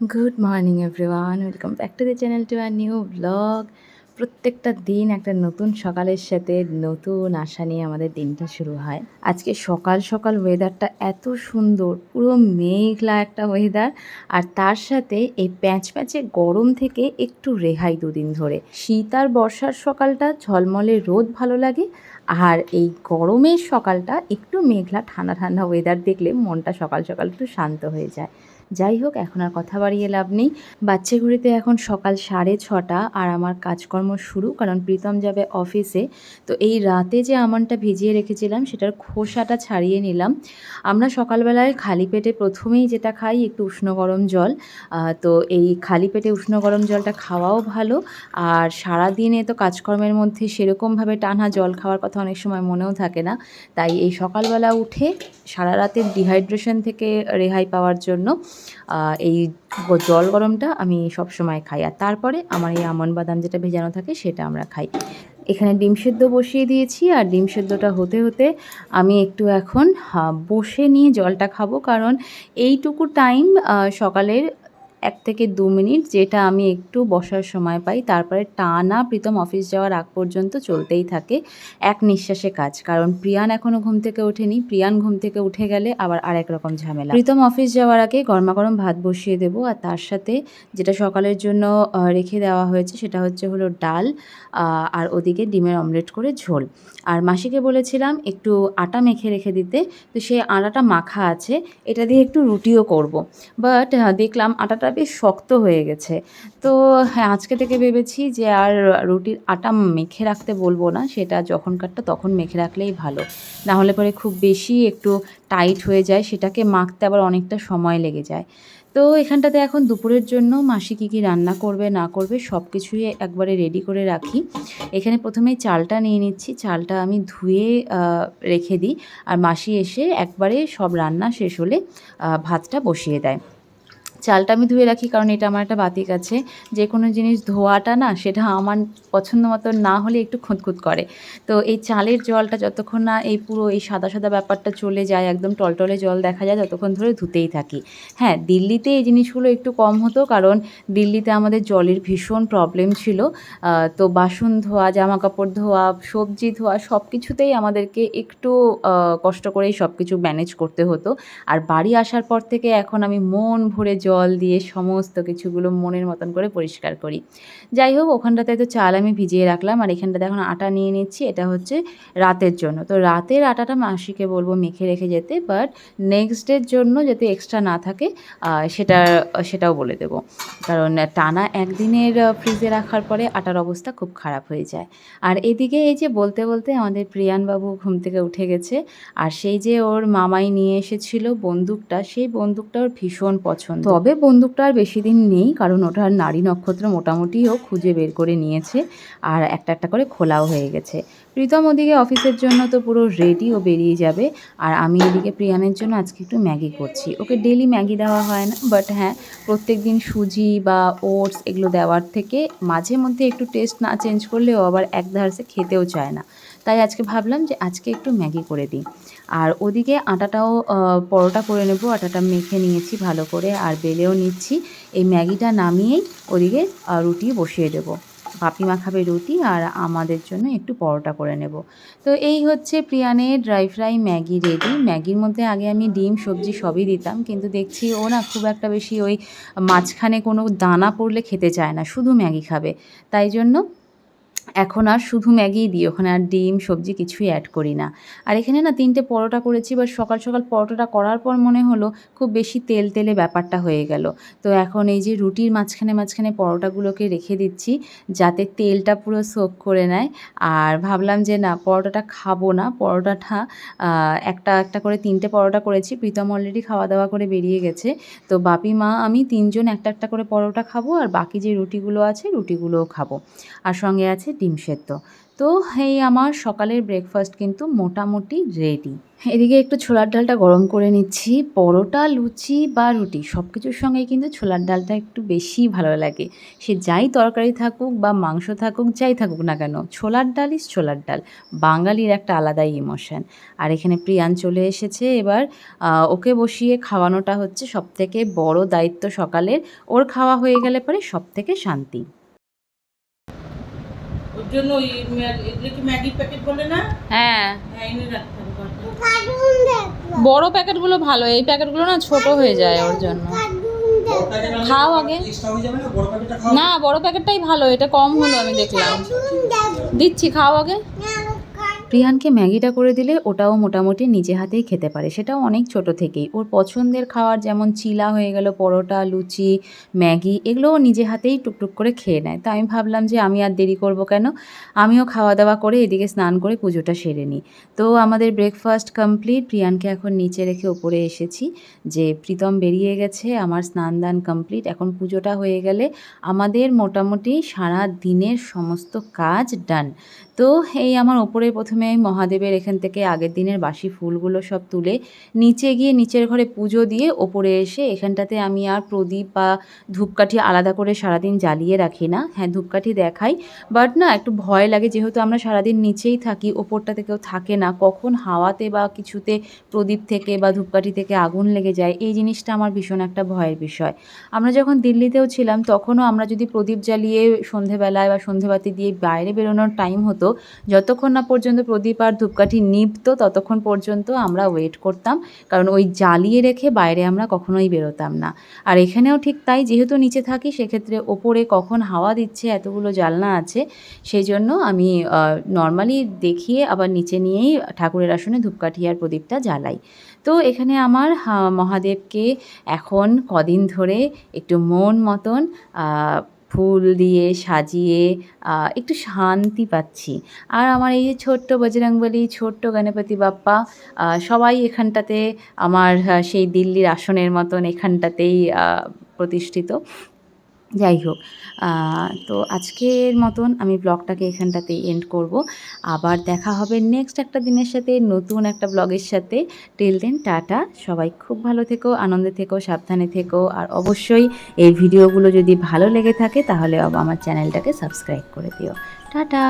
Good morning everyone welcome back to the channel to our new blog প্রত্যেকটা দিন একটা নতুন সকালের সাথে নতুন আশা নিয়ে আমাদের দিনটা শুরু হয়। আজকে সকাল সকাল ওয়েদারটা এত সুন্দর, পুরো মেঘলা একটা ওয়েদার আর তার সাথে এই প্যাঁচ প্যাঁচে গরম থেকে একটু রেহাই দুদিন ধরে। শীত আর বর্ষার সকালটা ঝলমলে রোদ ভালো লাগে আর এই গরমের সকালটা একটু মেঘলা, ঠান্ডা ঠান্ডা ওয়েদার দেখলে মনটা সকাল সকাল একটু শান্ত হয়ে যায়। যাই হোক, এখন আর কথা বাড়িয়ে লাভ নেই। বাচ্চা ঘুরিতে এখন সকাল সাড়ে ছটা আর আমার কাজকর্ম শুরু, কারণ প্রীতম যাবে অফিসে তো এই রাতে যে আমনটা ভিজিয়ে রেখেছিলাম, সেটার খোসাটা ছাড়িয়ে নিলাম। আমরা সকালবেলায় খালি পেটে প্রথমেই যেটা খাই, একটু উষ্ণ গরম জল। তো এই খালি পেটে উষ্ণ গরম জলটা খাওয়াও ভালো। আর সারা দিনে তো কাজকর্মের মধ্যে সেরকমভাবে টানা জল খাওয়ার কথা অনেক সময় মনেও থাকে না। তাই এই সকালবেলা উঠে সারা রাতের ডিহাইড্রেশন থেকে রেহাই পাওয়ার জন্য এই জল গরমটা আমি সব সময় খাই। আর তারপরে আমার এই আমন বাদাম যেটা ভেজানো থাকে সেটা আমরা খাই। এখানে ডিম সেদ্ধ বসিয়ে দিয়েছি আর ডিম সেদ্ধটা হতে হতে আমি একটু এখন বসে নিয়ে জলটা খাব। কারণ এইটুকু টাইম সকালের এক থেকে দু মিনিট, যেটা আমি একটু বসার সময় পাই। তারপরে টানা প্রীতম অফিস যাওয়ার আগ পর্যন্ত চলতেই থাকে এক নিঃশ্বাসে কাজ। কারণ প্রিয়ান এখনও ঘুম থেকে ওঠেনি। প্রিয়ান ঘুম থেকে উঠে গেলে আবার আরেক রকম ঝামেলা। প্রীতম অফিস যাওয়ার আগে গরমা গরম ভাত বসিয়ে দেবো। আর তার সাথে যেটা সকালের জন্য রেখে দেওয়া হয়েছে সেটা হচ্ছে হলো ডাল আর ওদিকে ডিমের অমলেট করে ঝোল। আর মাসিকে বলেছিলাম একটু আটা মেখে রেখে দিতে। তো সেই আটাটা মাখা আছে। এটা দিয়ে একটু রুটিও করব। বাট দেখলাম আটাটা বেশ শক্ত হয়ে গেছে। তো হ্যাঁ আজকে থেকে ভেবেছি যে আর রুটির আটা মেখে রাখতে বলব না, সেটা যখনকারটা তখন মেখে রাখলেই ভালো। না হলে পরে খুব বেশি একটু টাইট হয়ে যায়, সেটাকে মাখতে আবার অনেকটা সময় লেগে যায়। তো, এখানটাতে এখন দুপুরের জন্য মাসি কী কী রান্না করবে, না করবে সব কিছুই একবারে রেডি করে রাখি। এখানে প্রথমে চালটা নিয়ে নিচ্ছি, চালটা আমি ধুয়ে রেখে দিই। আর মাসি এসে একবারে সব রান্না শেষ হলে ভাতটা বসিয়ে দেয়। চালটা আমি ধুয়ে রাখি, কারণ এটা আমার একটা বাতিক আছে। যে কোনো জিনিস ধোয়াটা না, সেটা আমার পছন্দ মতো না হলে একটু খুঁতখুত করে। তো এই চালের জলটা যতক্ষণ না এই পুরো এই সাদা সাদা ব্যাপারটা চলে যায়, একদম টলটলে জল দেখা যায়, ততক্ষণ ধরে ধুতেই থাকি। হ্যাঁ দিল্লিতে এই জিনিসগুলো একটু কম হতো, কারণ দিল্লিতে আমাদের জলের ভীষণ প্রবলেম ছিল। তো বাসন ধোয়া জামা কাপড় ধোয়া, সবজি ধোয়া সব কিছুতেই আমাদেরকে একটু কষ্ট করেই সব কিছু ম্যানেজ করতে হতো। আর বাড়ি আসার পর থেকে এখন আমি মন ভরে জল দিয়ে সমস্ত কিছুগুলো মনের মতন করে পরিষ্কার করি। যাই হোক, ওখানটাতে তো চাল আমি ভিজিয়ে রাখলাম আর এখানটাতে এখন আটা নিয়ে নিচ্ছি। এটা হচ্ছে রাতের জন্য। তো রাতের আটাটা মাসিকে বলব মেখে রেখে যেতে বাট নেক্সট ডের জন্য যাতে এক্সট্রা না থাকে সেটা, সেটাও বলে দেব। কারণ টানা একদিনের ফ্রিজে রাখার পরে আটার অবস্থা খুব খারাপ হয়ে যায়। আর এদিকে এই যে বলতে বলতে আমাদের প্রিয়ানবাবু ঘুম থেকে উঠে গেছে। আর সেই যে ওর মামাই নিয়ে এসেছিল বন্দুকটা, সেই বন্দুকটা ওর ভীষণ পছন্দ। তবে বন্দুকটা আর বেশি দিন নেই, কারণ ওটার নারী নক্ষত্র মোটামুটিও খুঁজে বের করে নিয়েছে আর একটা একটা করে খোলাও হয়ে গেছে। প্রীতম ওদিকে অফিসের জন্য তো পুরো রেডি ও বেরিয়ে যাবে আর আমি এদিকে প্রিয়ানের জন্য আজকে একটু ম্যাগি করছি। ওকে ডেলি ম্যাগি দেওয়া হয় না বাট হ্যাঁ প্রত্যেক দিন সুজি বা ওটস এগুলো দেওয়ার থেকে মাঝে মধ্যে একটু টেস্ট না চেঞ্জ করলেও আবার এক ধারসে খেতেও চায় না। তাই আজকে ভাবলাম যে আজকে একটু ম্যাগি করে দিই। আর ওদিকে আটাটাও পরোটা করে নেব। আটাটা মেখে নিয়েছি ভালো করে আর বেলেও নিচ্ছি। এই ম্যাগিটা নামিয়েই ওদিকে রুটি বসিয়ে দেবো। বাপি মাখাবে রুটি আর আমাদের জন্য একটু পরোটা করে নেব। তো এই হচ্ছে প্রিয়ানের ড্রাই ফ্রাই ম্যাগি রেডি। ম্যাগির মধ্যে আগে আমি ডিম, সবজি সবই দিতাম। কিন্তু দেখছি ও না খুব একটা বেশি ওই মাঝখানে কোনো দানা পড়লে খেতে চায় না। শুধু ম্যাগি খাবে। তাই জন্য এখন আর শুধু ম্যাগিই দিই, ওখানে আর ডিম, সবজি কিছুই অ্যাড করি না। আর এখানে না তিনটে পরোটা করেছি বা সকাল সকাল পরোটাটা করার পর মনে হলো খুব বেশি তেল তেলে ব্যাপারটা হয়ে গেল। তো এখন এই যে রুটির মাঝখানে মাঝখানে পরোটাগুলোকে রেখে দিচ্ছি, যাতে তেলটা পুরো সোক করে নেয়। আর ভাবলাম যে না, পরোটাটা খাব না, পরোটাটা একটা একটা করে তিনটে পরোটা করেছি, প্রীতম অলরেডি খাওয়া দাওয়া করে বেরিয়ে গেছে। তো বাপি, মা, আমি তিনজন একটা একটা করে পরোটা খাব, আর বাকি যে রুটিগুলো আছে, রুটিগুলোও খাব। আর সঙ্গে আছে ডিম সেদ্ধ। তো এই আমার সকালের ব্রেকফাস্ট কিন্তু মোটামুটি রেডি এদিকে একটু ছোলার ডালটা গরম করে নিচ্ছি। পরোটা, লুচি বা রুটি সব কিছুর সঙ্গে কিন্তু ছোলার ডালটা একটু বেশি ভালো লাগে। সে যাই তরকারি থাকুক বা মাংস থাকুক, যাই থাকুক না কেন, ছোলার ডাল ইস ছোলার ডাল। বাঙালির একটা আলাদাই ইমোশন আর এখানে প্রিয়ান চলে এসেছে। এবার ওকে বসিয়ে খাওয়ানোটা হচ্ছে সব থেকে বড় দায়িত্ব সকালের। ওর খাওয়া হয়ে গেলে পরে সব থেকে শান্তি। জন্য ওই এগুলো কি ম্যাগির প্যাকেট বলে না? হ্যাঁ। হ্যাঁ এনে রাখতে হবে বড় প্যাকেটগুলো ভালো এই প্যাকেটগুলো না ছোট হয়ে যায় ওর জন্য। খাও আগে। না বড় প্যাকেটটাই ভালো এটা কম হলো আমি দেখলাম। দিচ্ছি খাও আগে। প্রিয়ানকে ম্যাগিটা করে দিলে ওটাও মোটামুটি নিজে হাতেই খেতে পারে। সেটাও অনেক ছোট থেকেই। ওর পছন্দের খাওয়ার যেমন চিলা হয়ে গেল, পরোটা, লুচি, ম্যাগি, এগুলোও নিজে হাতেই টুকটুক করে খেয়ে নেয়। তো আমি ভাবলাম যে আমি আর দেরি করব কেন? আমিও খাওয়া দাওয়া করে এদিকে স্নান করে পুজোটা সেরে নিই। তো আমাদের ব্রেকফাস্ট কমপ্লিট প্রিয়ানকে এখন নিচে রেখে ওপরে এসেছি যে প্রীতম বেরিয়ে গেছে, আমার স্নান দান কমপ্লিট এখন পুজোটা হয়ে গেলে আমাদের মোটামুটি সারা দিনের সমস্ত কাজ ডান তো এই আমার ওপরে প্রথমে মহাদেবের এখান থেকে আগের দিনের বাসি ফুলগুলো সব তুলে নিচে গিয়ে নিচের ঘরে পুজো দিয়ে ওপরে এসে এখানটাতে আমি আর প্রদীপ বা ধূপকাঠি আলাদা করে সারাদিন জ্বালিয়ে রাখি না। হ্যাঁ ধূপকাঠি দেখাই। বাট না, একটু ভয় লাগে যেহেতু আমরা সারাদিন নিচেই থাকি, ওপরটাতে কেউ থাকে না। কখন হাওয়াতে বা কিছুতে প্রদীপ থেকে বা ধূপকাঠি থেকে আগুন লেগে যায়, এই জিনিসটা আমার ভীষণ একটা ভয়ের বিষয়। আমরা যখন দিল্লিতেও ছিলাম, তখনও আমরা যদি প্রদীপ জ্বালিয়ে সন্ধেবেলায় বা সন্ধেবাতি দিয়ে বাইরে বেরোনোর টাইম হতো যতক্ষণ না পর্যন্ত প্রদীপ আর ধূপকাঠি নিভতো, ততক্ষণ পর্যন্ত আমরা ওয়েট করতাম। কারণ ওই জ্বালিয়ে রেখে বাইরে আমরা কখনোই বেরোতাম না। আর এখানেও ঠিক তাই, যেহেতু নিচে থাকি, সেক্ষেত্রে ওপরে কখন হাওয়া দিচ্ছে, এতগুলো জালনা আছে সেই জন্য আমি নর্মালি দেখিয়ে আবার নিচে নিয়েই ঠাকুরের আসনে ধূপকাঠি আর প্রদীপটা জ্বালাই। তো এখানে আমার মহাদেবকে এখন কদিন ধরে একটু মন মতন ফুল দিয়ে সাজিয়ে একটু শান্তি পাচ্ছি। আর আমার এই যে ছোট্ট বজরংবলী ছোট্ট গণপতি বাপ্পা সবাই এখানটাতে আমার সেই দিল্লির আসনের মতন এখানটাতেই প্রতিষ্ঠিত। যাই হোক তো আজকের মতন আমি ব্লগটাকে এখানটাতে এন্ড করব। আবার দেখা হবে নেক্সট একটা দিনের সাথে, নতুন একটা ব্লগের সাথে। Till then tata. সবাই খুব ভালো থেকো, আনন্দে থেকো, সাবধানে থেকো। আর অবশ্যই এই ভিডিওগুলো যদি ভালো লেগে থাকে, তাহলে আমার চ্যানেলটাকে সাবস্ক্রাইব করে দিও। টাটা!